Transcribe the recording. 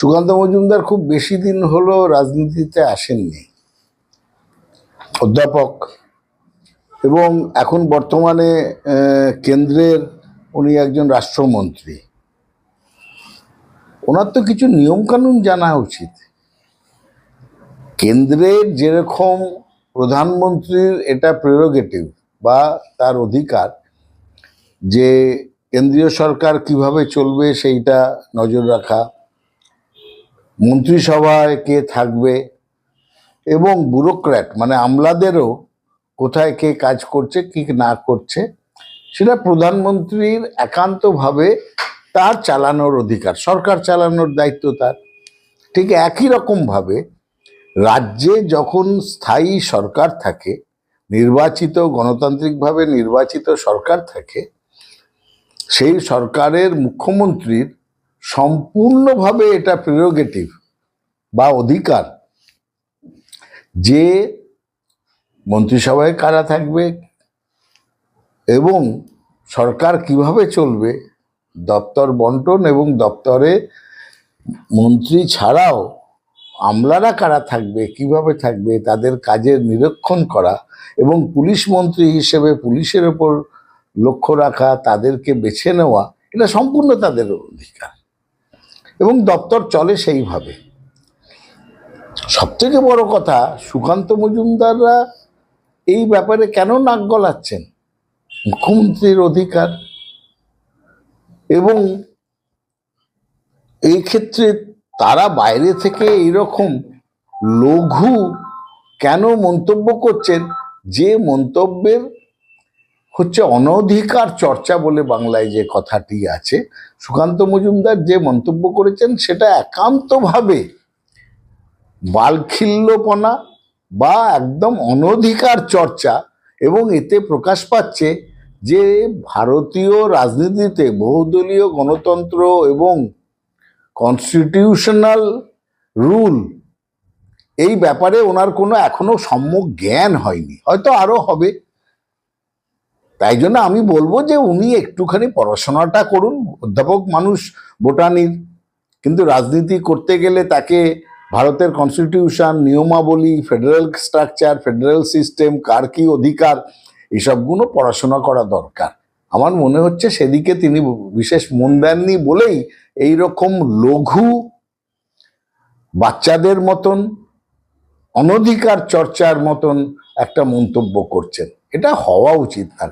সুকান্ত মজুমদার খুব বেশি দিন হলো রাজনীতিতে আসেননি। অধ্যাপক। এবং এখন বর্তমানে কেন্দ্রের উনি একজন রাষ্ট্রমন্ত্রী। ওনার তো কিছু নিয়মকানুন জানা উচিত। কেন্দ্রের যেরকম প্রধানমন্ত্রীর এটা প্রেরোগেটিভ বা তার অধিকার, যে কেন্দ্রীয় সরকার কীভাবে চলবে সেইটা নজর রাখা মন্ত্রিসভায় কে থাকবে এবং ব্যুরোক্র্যাট মানে আমলাদেরও কোথায় কে কাজ করছে, কি না করছে, সেটা প্রধানমন্ত্রীর একান্তভাবে তার চালানোর অধিকার, সরকার চালানোর দায়িত্ব তার। ঠিক একই রকমভাবে রাজ্যে যখন স্থায়ী সরকার থাকে, নির্বাচিত, গণতান্ত্রিকভাবে নির্বাচিত সরকার থাকে, সেই সরকারের মুখ্যমন্ত্রীর সম্পূর্ণভাবে এটা প্রেরোগেটিভ বা অধিকার যে মন্ত্রিসভায় কারা থাকবে এবং সরকার কীভাবে চলবে, দপ্তর বন্টন এবং দপ্তরে মন্ত্রী ছাড়াও আমলারা কারা থাকবে, কীভাবে থাকবে, তাদের কাজের নিরীক্ষণ করা এবং পুলিশ মন্ত্রী হিসেবে পুলিশের ওপর লক্ষ্য রাখা, তাদেরকে বেছে নেওয়া, এটা সম্পূর্ণ তাদের অধিকার। এবং দপ্তর চলে সেইভাবে। সবথেকে বড় কথা, সুকান্ত মজুমদাররা এই ব্যাপারে কেন নাক গলাচ্ছেন? মুখ্যমন্ত্রীর অধিকার এবং এই ক্ষেত্রে তারা বাইরে থেকে এইরকম লঘু কেন মন্তব্য করছেন? যে মন্তব্যের হচ্ছে অনধিকার চর্চা বলে বাংলায় যে কথাটি আছে, সুকান্ত মজুমদার যে মন্তব্য করেছেন সেটা একান্তভাবে বালখিল্যপনা বা একদম অনধিকার চর্চা এবং এতে প্রকাশ পাচ্ছে যে ভারতীয় রাজনীতিতে বহুদলীয় গণতন্ত্র এবং কনস্টিটিউশনাল রুল এই ব্যাপারে ওনার কোনো এখনও সম্যক জ্ঞান হয়নি। হয়তো আরও হবে। তাই জন্য আমি বলব যে উনি একটুখানি পড়াশোনাটা করুন, অধ্যাপক মানুষ বোটানির। কিন্তু রাজনীতি করতে গেলে তাকে ভারতের কনস্টিটিউশন নিয়মাবলী ফেডারেল স্ট্রাকচার ফেডারেল সিস্টেম কার কি অধিকার, এসবগুলো পড়াশোনা করা দরকার। আমার মনে হচ্ছে সেদিকে তিনি বিশেষ মন দেননি বলেই এই রকম লঘু বাচ্চাদের মতন, অনধিকার চর্চার মতন একটা মন্তব্য করছেন। এটা হওয়া উচিত না